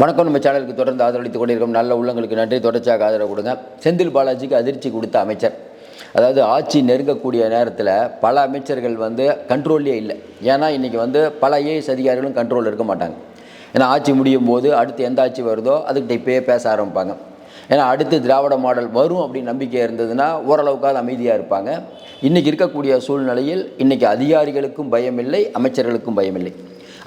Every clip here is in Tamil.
வணக்கம். நம்ம சேனலுக்கு தொடர்ந்து ஆதரவளித்துக் கொண்டிருக்கும் நல்ல உள்ளங்களுக்கு நன்றி. தொடர்ச்சியாக ஆதரவு கொடுங்க. செந்தில் பாலாஜிக்கு அதிர்ச்சி கொடுத்த அமைச்சர். அதாவது ஆட்சி நெருங்கக்கூடிய நேரத்தில் பல அமைச்சர்கள் வந்து கண்ட்ரோல்லே இல்லை. ஏன்னா இன்றைக்கி வந்து பல ஐஏஎஸ் அதிகாரிகளும் கண்ட்ரோல் இருக்க மாட்டாங்க. ஏன்னா ஆட்சி முடியும் போது அடுத்து எந்த ஆட்சி வருதோ அதுக்கிட்ட இப்போயே பேச ஆரம்பிப்பாங்க. ஏன்னா அடுத்து திராவிட மாடல் வரும் அப்படின்னு நம்பிக்கை இருந்ததுன்னா ஓரளவுக்காவது அமைதியாக இருப்பாங்க. இன்றைக்கி இருக்கக்கூடிய சூழ்நிலையில் இன்றைக்கி அதிகாரிகளுக்கும் பயமில்லை அமைச்சர்களுக்கும் பயமில்லை.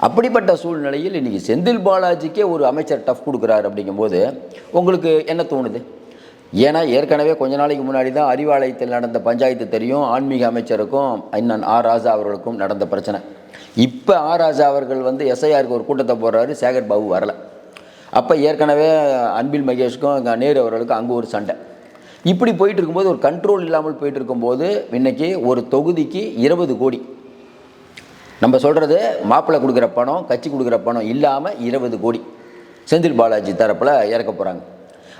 அப்படிப்பட்ட சூழ்நிலையில் இன்றைக்கி செந்தில் பாலாஜிக்கே ஒரு அமைச்சர் டஃப் கொடுக்குறாரு அப்படிங்கும்போது உங்களுக்கு என்ன தோணுது? ஏன்னா ஏற்கனவே கொஞ்ச நாளைக்கு முன்னாடி தான் அறிவாலயத்தில் நடந்த பஞ்சாயத்து தெரியும் ஆன்மீக அமைச்சருக்கும் அண்ணன் ஆர் ராஜா அவர்களுக்கும் நடந்த பிரச்சனை. இப்போ ஆர் ராஜா அவர்கள் வந்து எஸ்ஐஆருக்கு ஒரு கூட்டத்தை போடுறாரு சேகர் பாபு வரல. அப்போ ஏற்கனவே அன்பில் மகேஷ்க்கும் நேரு அவர்களுக்கும் அங்கே ஒரு சண்டை. இப்படி போயிட்டு இருக்கும்போது ஒரு கண்ட்ரோல் இல்லாமல் போயிட்டு இருக்கும்போது இன்னைக்கு ஒரு தொகுதிக்கு இருபது கோடி. நம்ம சொல்கிறது மாப்பிள்ளை கொடுக்குற பணம் கட்சி கொடுக்குற பணம் இல்லாமல் இருபது கோடி. செந்தில் பாலாஜி தரப்பில் இறக்க போகிறாங்க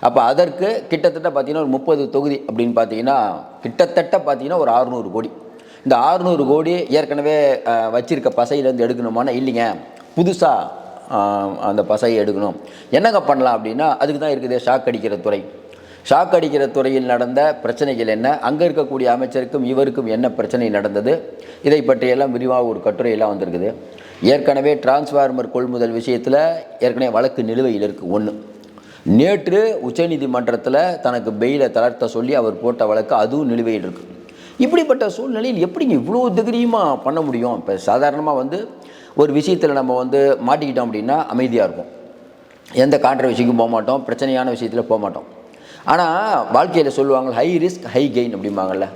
அப்போ அதற்கு கிட்டத்தட்ட பார்த்தீங்கன்னா ஒரு முப்பது தொகுதி அப்படின்னு பார்த்தீங்கன்னா கிட்டத்தட்ட பார்த்தீங்கன்னா ஒரு அறுநூறு கோடி. இந்த அறுநூறு கோடி ஏற்கனவே வச்சிருக்க பசையிலேருந்து எடுக்கணுமானா இல்லைங்க. புதுசாக அந்த பசையை எடுக்கணும். என்னங்க பண்ணலாம் அப்படின்னா அதுக்கு தான் இருக்குது ஷாக் அடிக்கிற துறை. ஷாக் அடிக்கிற துறையில் நடந்த பிரச்சனைகள் என்ன? அங்கே இருக்கக்கூடிய அமைச்சருக்கும் இவருக்கும் என்ன பிரச்சனை நடந்தது? இதை பற்றியெல்லாம் விரிவாக ஒரு கட்டுரையெல்லாம் வந்திருக்குது. ஏற்கனவே டிரான்ஸ்ஃபார்மர் கொள்முதல் விஷயத்தில் ஏற்கனவே வழக்கு நிலுவையில் இருக்குது ஒன்று நேற்று உச்சநீதிமன்றத்தில் தனக்கு பெயிலை தளர்த்த சொல்லி அவர் போட்ட வழக்கு அதுவும் நிலுவையில் இருக்குது இப்படிப்பட்ட சூழ்நிலையில் எப்படிங்க இவ்வளோ திகிரியமாக பண்ண முடியும்? இப்போ சாதாரணமாக வந்து ஒரு விஷயத்தில் நம்ம வந்து மாட்டிக்கிட்டோம் அப்படின்னா அமைதியாக இருக்கும். எந்த கான்ட்ரவர்சிக்கும் போக மாட்டோம் பிரச்சனையான விஷயத்தில் போக மாட்டோம். ஆனால் வாழ்க்கையில் சொல்லுவாங்க ஹை ரிஸ்க் ஹை கெயின் அப்படிம்பாங்கள்ல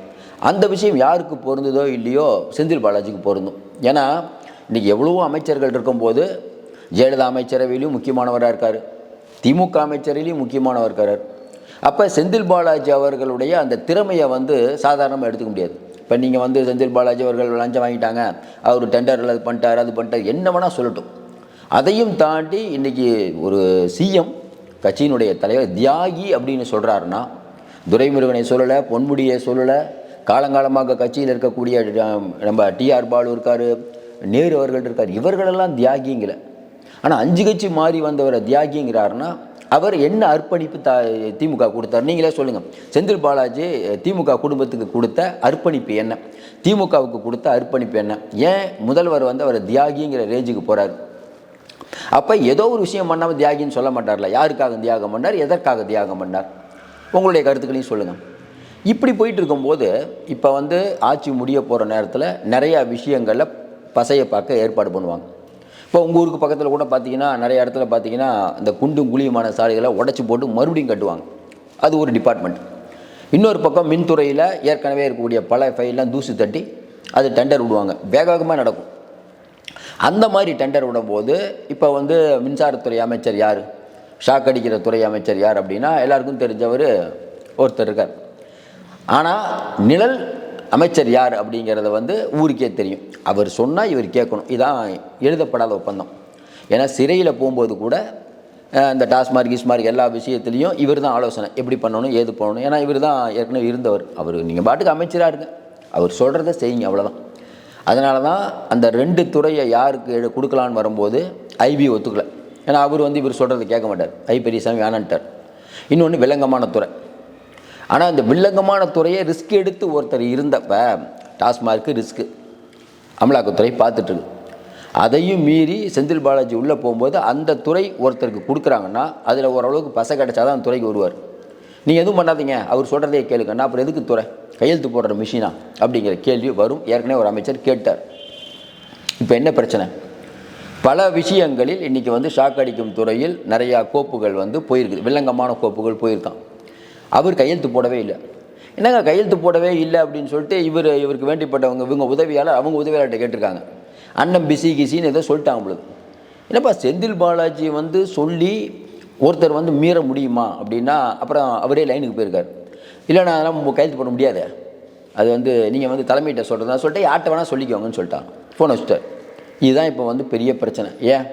அந்த விஷயம் யாருக்கு பொருந்ததோ இல்லையோ செந்தில் பாலாஜிக்கு பொருந்தும். ஏன்னா இன்றைக்கி எவ்வளவோ அமைச்சர்கள் இருக்கும்போது ஜெயலலிதா அமைச்சரவையிலையும் முக்கியமானவராக இருக்கார். திமுக அமைச்சரையிலையும் முக்கியமானவர் இருக்கார். அப்போ செந்தில் பாலாஜி அவர்களுடைய அந்த திறமையை வந்து சாதாரணமாக எடுத்துக்க முடியாது. இப்போ நீங்கள் வந்து செந்தில் பாலாஜி அவர்கள் லஞ்சம் வாங்கிட்டாங்க அவர் டெண்டரில் அது பண்ணிட்டார் அது பண்ணிட்டார் என்ன வேணால் சொல்லட்டும். அதையும் தாண்டி இன்றைக்கி ஒரு சிஎம் கட்சியினுடைய தலைவர் தியாகி அப்படின்னு சொல்கிறாருன்னா துரைமுருகனை சொல்லலை பொன்முடியை சொல்லலை காலங்காலமாக கட்சியில் இருக்கக்கூடிய நம்ம டிஆர் பாலு இருக்கார் நேரு அவர்கள் இருக்கார் இவர்களெல்லாம் தியாகிங்கள ஆனால் அஞ்சு கட்சி மாறி வந்தவரை தியாகிங்கிறாருன்னா அவர் என்ன அர்ப்பணிப்பு த திமுக கொடுத்தார்? நீங்களே சொல்லுங்கள் செந்தில் பாலாஜி திமுக குடும்பத்துக்கு கொடுத்த அர்ப்பணிப்பு என்ன? திமுகவுக்கு கொடுத்த அர்ப்பணிப்பு என்ன? ஏன் முதல்வர் வந்து அவர் தியாகிங்கிற ரேஞ்சுக்கு போகிறார் அப்போ ஏதோ ஒரு விஷயம் பண்ணாமல் தியாகின்னு சொல்ல மாட்டார்ல. யாருக்காக தியாகம் பண்ணார்? எதற்காக தியாகம் பண்ணார்? உங்களுடைய கருத்துக்களையும் சொல்லுங்கள் இப்படி போயிட்டு இருக்கும்போது இப்போ வந்து ஆட்சி முடிய போகிற நேரத்தில் நிறையா விஷயங்களில் பசையை பார்க்க ஏற்பாடு பண்ணுவாங்க. இப்போ உங்கள் ஊருக்கு பக்கத்தில் கூட பார்த்தீங்கன்னா நிறைய இடத்துல பார்த்தீங்கன்னா இந்த குண்டும் குழியுமான சாலைகளை உடச்சி போட்டு மறுபடியும் கட்டுவாங்க. அது ஒரு டிபார்ட்மெண்ட் இன்னொரு பக்கம் மின்துறையில் ஏற்கனவே இருக்கக்கூடிய பல ஃபைல்லாம் தூசு தட்டி அது டெண்டர் விடுவாங்க. வேக வேகமாக நடக்கும். அந்த மாதிரி டெண்டர் விடும்போது இப்போ வந்து மின்சாரத்துறை அமைச்சர் யார்? ஷாக் அடிக்கிற துறை அமைச்சர் யார் அப்படின்னா எல்லாருக்கும் தெரிஞ்சவர் ஒருத்தர் இருக்கார். ஆனால் நிழல் அமைச்சர் யார் அப்படிங்கிறத வந்து ஊருக்கே தெரியும். அவர் சொன்னால் இவர் கேட்கணும். இதான் எழுதப்படாத ஒப்பந்தம். ஏன்னா சிறையில் போகும்போது கூட இந்த டாஸ்மார்க் கீஸ்மார்க் எல்லா விஷயத்துலையும் இவர் தான் ஆலோசனை. எப்படி பண்ணணும் ஏது பண்ணணும்? ஏன்னா இவர் தான் ஏற்கனவே இருந்தவர். அவர் நீங்கள் பாட்டுக்கு அமைச்சராக இருங்க. அவர் சொல்கிறத செய்யுங்க அவ்வளோதான் அதனால தான் அந்த ரெண்டு துறையை யாருக்கு கொடுக்கலான்னு வரும்போது ஐபி ஒத்துக்கல. ஏன்னா அவர் வந்து இவர் சொல்கிறத கேட்க மாட்டார். ஐ பெரியசாமி வேணான்ட்டார். இன்னொன்று வில்லங்கமான துறை. ஆனால் இந்த வில்லங்கமான துறையை ரிஸ்க் எடுத்து ஒருத்தர் இருந்தப்ப டாஸ்மார்க்கு ரிஸ்க்கு அமலாக்கத்துறை பார்த்துட்ருக்கு அதையும் மீறி செந்தில் பாலாஜி உள்ளே போகும்போது அந்த துறை ஒருத்தருக்கு கொடுக்குறாங்கன்னா அதில் ஓரளவுக்கு பசை கிடச்சாதான் அந்த துறைக்கு வருவார். நீங்கள் எதுவும் பண்ணாதீங்க. அவர் சொல்கிறதே கேளுங்கன்னா அப்புறம் எதுக்கு துறை? கையெழுத்து போடுற மிஷினா அப்படிங்கிற கேள்வி வரும். ஏற்கனவே ஒரு அமைச்சர் கேட்டார். இப்போ என்ன பிரச்சனை? பல விஷயங்களில் இன்றைக்கி வந்து ஷாக் அடிக்கும் துறையில் நிறையா கோப்புகள் வந்து போயிருக்குது வில்லங்கமான கோப்புகள் போயிருக்கான். அவர் கையெழுத்து போடவே இல்லை. என்னங்க கையெழுத்து போடவே இல்லை அப்படின்னு சொல்லிட்டு இவர் இவருக்கு வேண்டிப்பட்டவங்க இவங்க உதவியாளர் அவங்க உதவியாளர்கிட்ட கேட்டிருக்காங்க. அண்ணன் பிசி கிசின்னு ஏதோ சொல்லிட்டாங்க பொழுது என்னப்பா செந்தில் பாலாஜி வந்து சொல்லி ஒருத்தர் வந்து மீற முடியுமா அப்படின்னா அப்புறம் அவரே லைனுக்கு போயிருக்கார். இல்லைண்ணா அதெல்லாம் கையெழுத்து போட முடியாது. அது வந்து நீங்கள் வந்து தலைமையிட்ட சொல்கிறதா சொல்லிட்டு யார்கிட்ட வேணால் சொல்லிக்கோங்கன்னு சொல்லிட்டான். ஃபோன் வச்சுட்டு. இதுதான் இப்போ வந்து பெரிய பிரச்சனை. ஏன்?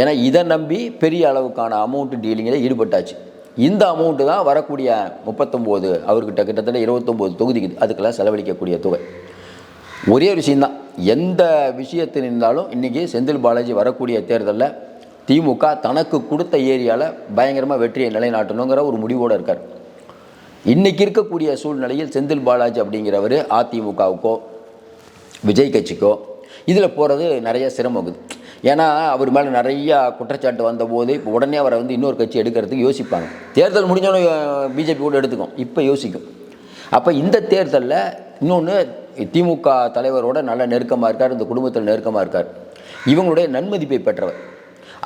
ஏன்னா இதை நம்பி பெரிய அளவுக்கான அமௌண்ட்டு டீலிங்கில் ஈடுபட்டாச்சு. இந்த அமௌண்ட்டு தான் வரக்கூடிய முப்பத்தொம்போது அவர்கிட்ட கிட்டத்தட்ட இருபத்தொம்போது தொகுதிக்கு அதுக்கெல்லாம் செலவழிக்கக்கூடிய தொகை. ஒரே ஒரு விஷயந்தான் எந்த விஷயத்தில் இருந்தாலும் இன்றைக்கி செந்தில் பாலாஜி வரக்கூடிய தேர்தலில் திமுக தனக்கு கொடுத்த ஏரியாவில் பயங்கரமாக வெற்றியை நிலைநாட்டணுங்கிற ஒரு முடிவோடு இருக்கார். இன்றைக்கி இருக்கக்கூடிய சூழ்நிலையில் செந்தில் பாலாஜி அப்படிங்கிறவர் அதிமுகவுக்கோ விஜய் கட்சிக்கோ இதில் போகிறது நிறைய சிரமங்குது ஏன்னா அவர் மேலே நிறையா குற்றச்சாட்டு வந்தபோது இப்போ உடனே அவரை வந்து இன்னொரு கட்சி எடுக்கிறதுக்கு யோசிப்பாங்க. தேர்தல் முடிஞ்சோன்னு பிஜேபி கூட எடுத்துக்கும். இப்போ யோசிக்கும். அப்போ இந்த தேர்தலில் இன்னொன்று திமுக தலைவரோட நல்ல நெருக்கமாக இருக்கார் இந்த குடும்பத்தில் நெருக்கமாக இருக்கார். இவங்களுடைய நன்மதிப்பை பெற்றவர்.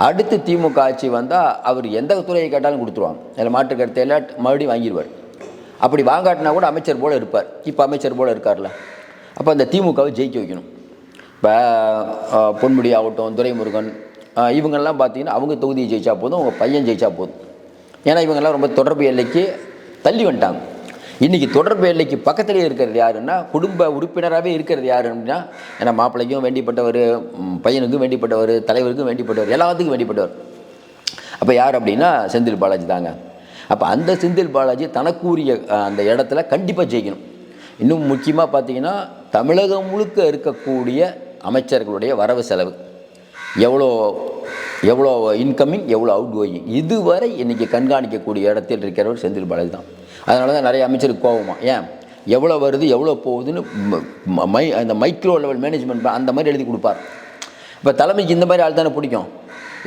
அடுத்து திமுக ஆட்சி வந்தால் அவர் எந்த துறையை கேட்டாலும் கொடுத்துருவாங்க. அதில் மாற்று கருத்தையில் மறுபடியும் வாங்கிடுவார் அப்படி வாங்காட்டினா கூட அமைச்சர் போல் இருப்பார். இப்போ அமைச்சர் போல் இருக்கார்ல. அப்போ அந்த திமுகவை ஜெயிக்க வைக்கணும். இப்போ பொன்முடி ஆகட்டும் துரைமுருகன் இவங்கெல்லாம் பார்த்தீங்கன்னா அவங்க தொகுதியை ஜெயிச்சா போதும் அவங்க பையன் ஜெயிச்சா போதும். ஏன்னா இவங்கெல்லாம் ரொம்ப தொடர்பு எல்லைக்கு தள்ளி வந்துட்டாங்க. இன்றைக்கி தொடர்பு எல்லைக்கு பக்கத்துலேயே இருக்கிறது யாருன்னா குடும்ப உறுப்பினராகவே இருக்கிறது யாரு அப்படின்னா ஏன்னா மாப்பிள்ளைக்கும் வேண்டிப்பட்டவர் பையனுக்கும் வேண்டிப்பட்டவர் தலைவருக்கும் வேண்டிப்பட்டவர் எல்லாத்துக்கும் வேண்டிப்பட்டவர். அப்போ யார் அப்படின்னா செந்தில் பாலாஜி தாங்க. அப்போ அந்த செந்தில் பாலாஜி தனக்குரிய அந்த இடத்துல கண்டிப்பாக ஜெயிக்கணும். இன்னும் முக்கியமாக பார்த்தீங்கன்னா தமிழகம் முழுக்க இருக்கக்கூடிய அமைச்சர்களுடைய வரவு செலவு. எவ்வளோ எவ்வளோ இன்கமிங் எவ்வளோ அவுட் கோயிங் இதுவரை இன்றைக்கி கண்காணிக்கக்கூடிய இடத்தில் இருக்கிறவர் செந்தில் பாலாஜி தான். அதனால தான் நிறைய அமைச்சருக்கு கோபமா. ஏன்? எவ்வளோ வருது எவ்வளோ போகுதுன்னு மை அந்த மைக்ரோ லெவல் மேனேஜ்மெண்ட் அந்த மாதிரி எழுதி கொடுப்பார். இப்போ தலைமைக்கு இந்த மாதிரி ஆள் தானே பிடிக்கும்.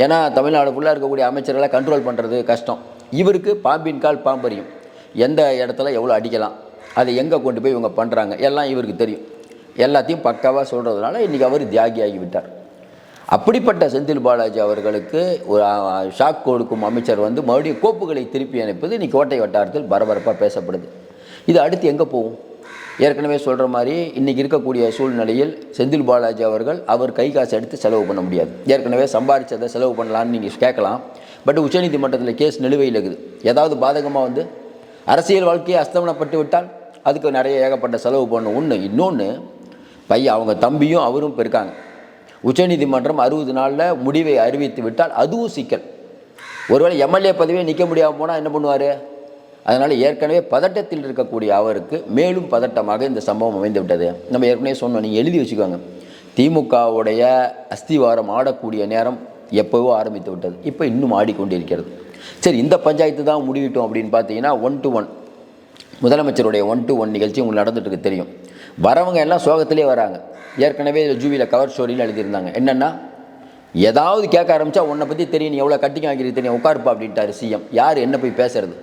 ஏன்னா தமிழ்நாடு ஃபுல்லாக இருக்கக்கூடிய அமைச்சர்களை கண்ட்ரோல் பண்ணுறது கஷ்டம். இவருக்கு பாம்பின் கால் பாம்பரியும் எந்த இடத்துல எவ்வளோ அடிக்கலாம் அதை எங்கே கொண்டு போய் இவங்க பண்ணுறாங்க எல்லாம் இவருக்கு தெரியும். எல்லாத்தையும் பக்காவாக சொல்கிறதுனால இன்றைக்கி அவர் தியாகியாகி விட்டார் அப்படிப்பட்ட செந்தில் பாலாஜி அவர்களுக்கு ஒரு ஷாக் கொடுக்கும் அமைச்சர் வந்து மறுபடியும் கோப்புகளை திருப்பி அனுப்பது இன்றைக்கி கோட்டை வட்டாரத்தில் பரபரப்பாக பேசப்படுது. இது அடுத்து எங்கே போகும்? ஏற்கனவே சொல்கிற மாதிரி இன்றைக்கி இருக்கக்கூடிய சூழ்நிலையில் செந்தில் பாலாஜி அவர்கள் அவர் கை காசு எடுத்து செலவு பண்ண முடியாது. ஏற்கனவே சம்பாரித்ததை செலவு பண்ணலான்னு நீங்கள் கேட்கலாம். பட் உச்சநீதிமன்றத்தில் கேஸ் நிலுவையில் இருக்குது. ஏதாவது பாதகமாக வந்து அரசியல் வாழ்க்கையை அஸ்தமனப்பட்டு விட்டால் அதுக்கு நிறைய ஏகப்பட்ட செலவு பண்ணணும். ஒன்று இன்னொன்று பையன் அவங்க தம்பியும் அவரும் இப்போ இருக்காங்க உச்சநீதிமன்றம் அறுபது நாளில் முடிவை அறிவித்து விட்டால் அதுவும் சிக்கல். ஒருவேளை எம்எல்ஏ பதவியே நிற்க முடியாமல் போனால் என்ன பண்ணுவார்? அதனால் ஏற்கனவே பதட்டத்தில் இருக்கக்கூடிய அவருக்கு மேலும் பதட்டமாக இந்த சம்பவம் அமைந்து விட்டது. நம்ம ஏற்கனவே சொன்னோம் நீங்கள் எழுதி வச்சுக்கோங்க. திமுகவுடைய அஸ்திவாரம் ஆடக்கூடிய நேரம் எப்போவோ ஆரம்பித்து விட்டது. இப்போ இன்னும் ஆடிக்கொண்டிருக்கிறது. சரி இந்த பஞ்சாயத்து தான் முடிவிட்டோம் அப்படின்னு பார்த்தீங்கன்னா ஒன் டு ஒன் முதலமைச்சருடைய ஒன் டு ஒன் நிகழ்ச்சி உங்களுக்கு நடந்துட்டுருக்கு தெரியும். வரவங்க எல்லாம் சோகத்திலே வராங்க. ஏற்கனவே இதில் ஜூவியில் கவர் ஸ்டோரியில் எழுதியிருந்தாங்க. என்னென்னா ஏதாவது கேட்க ஆரம்பிச்சா உன்னை பற்றி தெரியும். நீ எவ்வளோ கட்டிங் வாங்கிருக்கு தெரியும். உட்காருப்பா அப்படின்ட்டார் சிஎம் யார் என்ன போய் பேசுறது?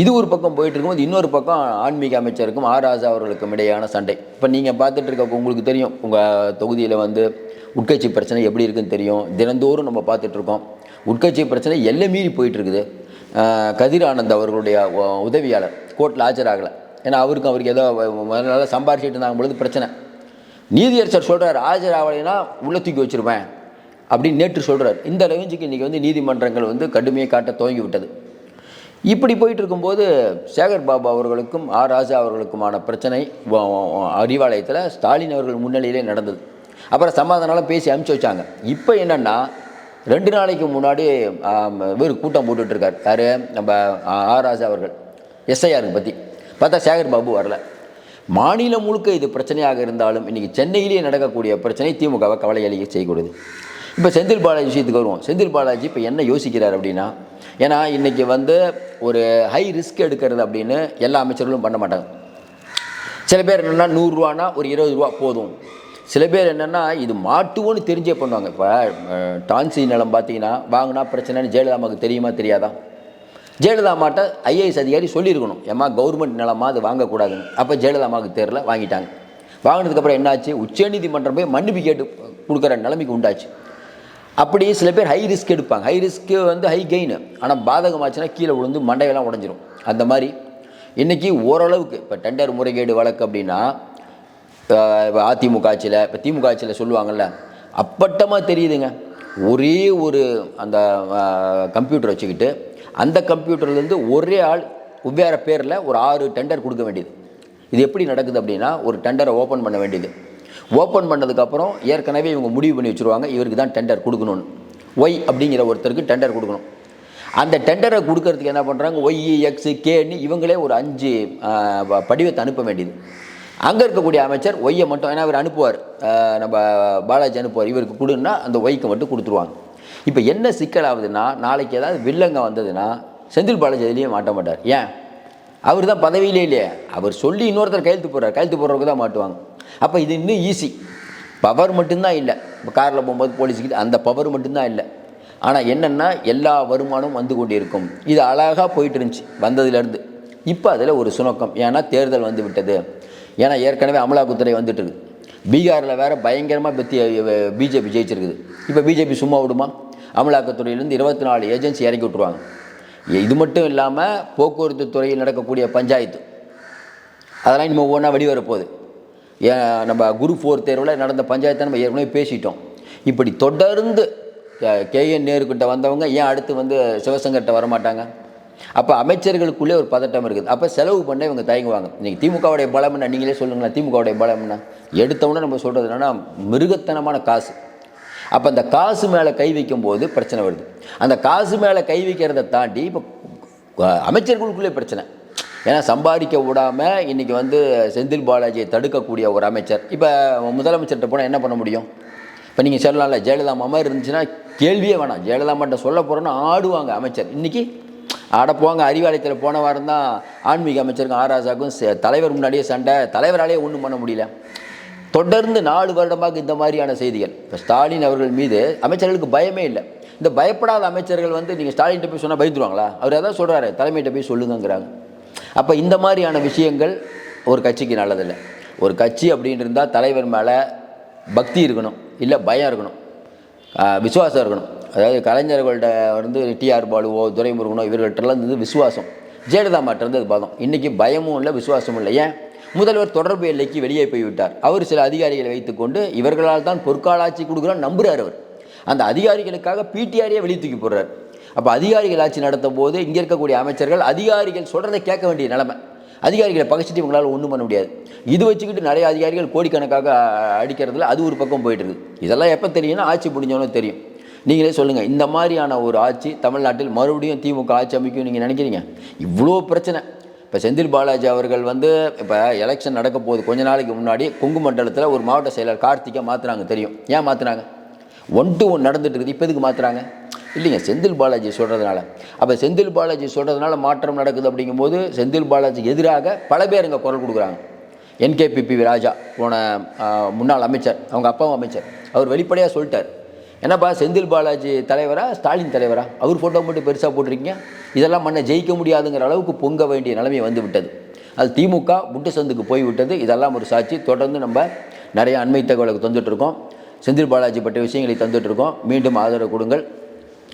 இது ஒரு பக்கம் போயிட்டு இருக்கும்போது இன்னொரு பக்கம் ஆன்மீக அமைச்சருக்கும் ஆர் ராஜா அவர்களுக்கும் இடையான சண்டை. இப்போ நீங்கள் பார்த்துட்டு இருக்க உங்களுக்கு தெரியும் உங்கள் தொகுதியில் வந்து உட்கட்சி பிரச்சனை எப்படி இருக்குன்னு தெரியும். தினந்தோறும் நம்ம பார்த்துட்ருக்கோம் உட்கட்சி பிரச்சனை எல்லை மீறி போயிட்டுருக்குது. கதிர் ஆனந்த் அவர்களுடைய உதவியாளர் கோர்ட்டில் ஆஜராகலை. ஏன்னா அவருக்கும் அவருக்கு ஏதோ முதல்ல சம்பாரிச்சிட்டு இருந்தாங்க பொழுது பிரச்சனை. நீதியரசர் சொல்கிறார் ஆஜராகலைன்னா உள்ள தூக்கி வச்சிருவேன் அப்படின்னு நேற்று சொல்கிறார் இந்த ரேஞ்சுக்கு இன்றைக்கி வந்து நீதிமன்றங்கள் வந்து கடுமையை காட்ட துவங்கி விட்டது இப்படி போயிட்டு இருக்கும்போது சேகர் பாபு அவர்களுக்கும் ஆர். ராஜா அவர்களுக்குமான பிரச்சனை அறிவாலயத்தில் ஸ்டாலின் அவர்கள் முன்னிலையிலே நடந்தது. அப்புறம் சமாதானம் பேசி அனுப்பிச்சு வச்சாங்க. இப்போ என்னென்னா ரெண்டு நாளைக்கு முன்னாடி இவர் கூட்டம் போட்டுட்டு இருக்கார் யார்? நம்ம ஆர். ராஜா அவர்கள். எஸ்ஐஆருக்கு பற்றி பார்த்தா சேகர் பாபு வரல. மாநிலம் முழுக்க இது பிரச்சனையாக இருந்தாலும் இன்றைக்கி சென்னையிலேயே நடக்கக்கூடிய பிரச்சனை திமுகவை கவலை அளிக்க செய்யக்கூடாது. இப்போ செந்தில் பாலாஜி விஷயத்துக்கு வருவோம். செந்தில் பாலாஜி இப்போ என்ன யோசிக்கிறார் அப்படின்னா ஏன்னா இன்றைக்கி வந்து ஒரு ஹை ரிஸ்க் எடுக்கிறது அப்படின்னு எல்லா அமைச்சர்களும் பண்ண மாட்டாங்க. சில பேர் என்னென்னா நூறுரூவானா ஒரு இருபது ரூபா போதும். சில பேர் என்னென்னா இது மாட்டுவோன்னு தெரிஞ்சே பண்ணுவாங்க. இப்போ டான்சி நிலம் பார்த்தீங்கன்னா வாங்கினா பிரச்சனைன்னு ஜெயலலிதாமாவுக்கு தெரியுமா தெரியாதா? ஜெயலலிதாமாட்ட ஐஏஎஸ் அதிகாரி சொல்லியிருக்கணும். ஏம்மா கவர்மெண்ட் நிலமா அது வாங்கக்கூடாதுன்னு. அப்போ ஜெயலலிதாமாவுக்கு தெரில வாங்கிட்டாங்க. வாங்கினதுக்கப்புறம் என்னாச்சு? உச்சநீதிமன்றம் போய் மன்னிப்பு கேட்டு கொடுக்குற நிலைமைக்கு உண்டாச்சு. அப்படி சில பேர் ஹை ரிஸ்க் எடுப்பாங்க. ஹை ரிஸ்க்கு வந்து ஹை கெயின் ஆனால் பாதகமாச்சுன்னா கீழே விழுந்து மண்டையெல்லாம் உடஞ்சிரும். அந்த மாதிரி. இன்றைக்கி ஓரளவுக்கு இப்போ டெண்டர் முறைகேடு வழக்கு அப்படின்னா இப்போ அதிமுக ஆட்சியில் இப்போ திமுக ஆட்சியில் சொல்லுவாங்கள்ல அப்பட்டமாக தெரியுதுங்க. ஒரே ஒரு அந்த கம்ப்யூட்டர் வச்சுக்கிட்டு அந்த கம்ப்யூட்டர்லேருந்து ஒரே ஆள் வெவ்வேறு பேரில் ஒரு ஆறு டெண்டர் கொடுக்க வேண்டியது. இது எப்படி நடக்குது அப்படின்னா ஒரு டெண்டரை ஓப்பன் பண்ண வேண்டியது. ஓப்பன் பண்ணதுக்கப்புறம் ஏற்கனவே இவங்க முடிவு பண்ணி வச்சுருவாங்க இவருக்கு தான் டெண்டர் கொடுக்கணும்னு. ஒய் அப்படிங்கிற ஒருத்தருக்கு டெண்டர் கொடுக்கணும். அந்த டெண்டரை கொடுக்கறதுக்கு என்ன பண்ணுறாங்க ஒய் எக்ஸ் கேன்னு இவங்களே ஒரு அஞ்சு ப- படிவத்தை அனுப்ப வேண்டியது. அங்கே இருக்கக்கூடிய அமைச்சர் ஒய்யை மட்டும் ஏன்னா இவர் அனுப்புவார். நம்ம பாலாஜி அனுப்புவார். இவருக்கு கொடுன்னா அந்த ஒய்க்கு மட்டும் கொடுத்துருவாங்க. இப்போ என்ன சிக்கல் ஆகுதுன்னா நாளைக்கு ஏதாவது வில்லங்க வந்ததுன்னா செந்தில் பாலாஜி எதுலேயே மாட்ட மாட்டார். ஏன்? அவர் தான் பதவியிலே இல்லையே. அவர் சொல்லி இன்னொருத்தர் கையெழுத்து போடுறார். கையெழுத்து போடுறவங்க தான் மாட்டுவாங்க. அப்போ இது இன்னும் ஈஸி பவர் மட்டும்தான் இல்லை. இப்போ காரில் போகும்போது போலீஸுக்கு அந்த பவர் மட்டும்தான் இல்லை. ஆனால் என்னென்னா எல்லா வருமானமும் வந்து கொண்டிருக்கும். இது அழகாக போயிட்டு இருந்துச்சு வந்ததுலேருந்து. இப்போ அதில் ஒரு சுணக்கம். ஏன்னா தேர்தல் வந்து விட்டது. ஏன்னா ஏற்கனவே அமலாக்கத்துறை வந்துட்டு இருக்குது பீகாரில் வேற பயங்கரமாக பற்றி பிஜேபி ஜெயிச்சிருக்குது. இப்போ பிஜேபி சும்மா விடுமா? அமலாக்கத்துறையிலேருந்து இருபத்தி நாலு ஏஜென்சி இறக்கி விட்ருவாங்க இது மட்டும் இல்லாமல் போக்குவரத்து துறையில் நடக்கக்கூடிய பஞ்சாயத்து. அதெல்லாம் இனிமேல் ஒவ்வொன்றா வெளிவரப்போகுது. நம்ம குரு ஃபோர் தேர்வில் நடந்த பஞ்சாயத்தை நம்ம ஏற்கனவே பேசிட்டோம். இப்படி தொடர்ந்து கேஎன் நேருக்கிட்ட வந்தவங்க ஏன் அடுத்து வந்து சிவசங்கர்கிட்ட வரமாட்டாங்க? அப்போ அமைச்சர்களுக்குள்ளே ஒரு பதட்டம் இருக்குது. அப்போ செலவு பண்ண இவங்க தயங்குவாங்க. இன்றைக்கி திமுகவுடைய பலம் என்ன? நீங்களே சொல்லுங்களேன் திமுகவுடைய பலம் என்ன? எடுத்தவொடனே நம்ம சொல்கிறது என்னென்னா மிருகத்தனமான காசு. அப்போ அந்த காசு மேலே கை வைக்கும்போது பிரச்சனை வருது. அந்த காசு மேலே கை வைக்கிறத தாண்டி இப்போ அமைச்சர்களுக்குள்ளே பிரச்சனை. ஏன்னா சம்பாதிக்க விடாமல் இன்றைக்கி வந்து செந்தில் பாலாஜியை தடுக்கக்கூடிய ஒரு அமைச்சர். இப்போ முதலமைச்சர்கிட்ட போனால் என்ன பண்ண முடியும்? இப்போ நீங்கள் சொல்லலாம்ல ஜெயலலிதா மாமா இருந்துச்சுன்னா கேள்வியே வேணாம். ஜெயலலிதா மாட்ட சொல்ல போகிறோன்னு ஆடுவாங்க அமைச்சர். இன்றைக்கி ஆடப்போவாங்க அறிவாலயத்தில் போன வாரம் தான் ஆன்மீக அமைச்சருக்கும் ஆராசாக்கும் தலைவர் முன்னாடியே சண்டை. தலைவராலேயே ஒன்றும் பண்ண முடியல. தொடர்ந்து நாலு வருடமாக இந்த மாதிரியான செய்திகள். இப்போ ஸ்டாலின் அவர்கள் மீது அமைச்சர்களுக்கு பயமே இல்லை. இந்த பயப்படாத அமைச்சர்கள் வந்து நீங்கள் ஸ்டாலின்கிட்ட போய் சொன்னால் பயந்துருவாங்களா? அவர் எதாவது சொல்கிறாரு தலைமையிட்ட போய் சொல்லுங்கிறாங்க அப்போ இந்த மாதிரியான விஷயங்கள் ஒரு கட்சிக்கு நல்லதில்லை. ஒரு கட்சி அப்படின்னு இருந்தால் தலைவர் மேலே பக்தி இருக்கணும் இல்லை பயம் இருக்கணும் விசுவாசம் இருக்கணும். அதாவது கலைஞர்கள்ட்ட வந்து டிஆர் பாலுவோ துரைமுருகனோ இவர்கள்ட்டெல்லாம் இருந்தது விசுவாசம். ஜெயலலிதா மாட்ட இருந்தது பதம். இன்றைக்கி பயமும் இல்லை விசுவாசமும் இல்லை. ஏன்? முதல்வர் தொடர்பு எல்லைக்கு வெளியே போய்விட்டார். அவர் சில அதிகாரிகளை வைத்துக்கொண்டு இவர்களால் தான் பொற்காலாட்சி கொடுக்குறான்னு நம்புகிறார் அவர். அந்த அதிகாரிகளுக்காக பிடிஆரையே வெளியே தூக்கி போடுறார். அப்போ அதிகாரிகள் ஆட்சி நடத்தும் போது இங்கே இருக்கக்கூடிய அமைச்சர்கள் அதிகாரிகள் சொல்கிறதை கேட்க வேண்டிய நிலைமை. அதிகாரிகளை பகைச்சிட்டு இவங்களால் ஒன்றும் பண்ண முடியாது. இது வச்சுக்கிட்டு நிறைய அதிகாரிகள் கோடிக்கணக்காக அடிக்கிறதுல அது ஒரு பக்கம் போயிட்டு இருக்குது. இதெல்லாம் எப்போ தெரியும்னா ஆட்சி முடிஞ்சவனே தெரியும். நீங்களே சொல்லுங்கள் இந்த மாதிரியான ஒரு ஆட்சி தமிழ்நாட்டில் மறுபடியும் திமுக ஆட்சி அமைக்கும் நீங்கள் நினைக்கிறீங்க? இவ்வளோ பிரச்சனை. இப்போ செந்தில் பாலாஜி அவர்கள் வந்து இப்போ எலெக்ஷன் நடக்க போகுது கொஞ்ச நாளைக்கு முன்னாடி கொங்கு மண்டலத்தில் ஒரு மாவட்ட செயலர் கார்த்திகை மாற்றுறாங்க தெரியும். ஏன் மாற்றுறாங்க ஒன் டு ஒன் நடந்துட்டு இருக்குது இப்போ எதுக்கு மாற்றுறாங்க இல்லைங்க செந்தில் பாலாஜி சொல்கிறதுனால அப்போ செந்தில் பாலாஜி சொல்கிறதுனால மாற்றம் நடக்குது அப்படிங்கும்போது செந்தில் பாலாஜிக்கு எதிராக பல பேர் இங்கே குரல் கொடுக்குறாங்க. என்கேபிபி ராஜா போன முன்னாள் அமைச்சர் அவங்க அப்பாவும் அமைச்சர் அவர் வெளிப்படையாக சொல்லிட்டார். என்னப்பா செந்தில் பாலாஜி தலைவரா ஸ்டாலின் தலைவரா? அவர் ஃபோட்டோ மட்டும் பெருசாக போட்டிருக்கீங்க? இதெல்லாம் மண்ணை ஜெயிக்க முடியாதுங்கிற அளவுக்கு பொங்க வேண்டிய நிலைமை வந்து விட்டது. அது திமுக முட்டு சந்துக்கு இதெல்லாம் ஒரு சாட்சி. தொடர்ந்து நம்ம நிறைய அண்மை தகவலுக்கு தந்துட்டுருக்கோம் செந்தில் பாலாஜி பற்றிய விஷயங்களை தந்துட்டு இருக்கோம். மீண்டும் ஆதரவு கொடுங்கள்.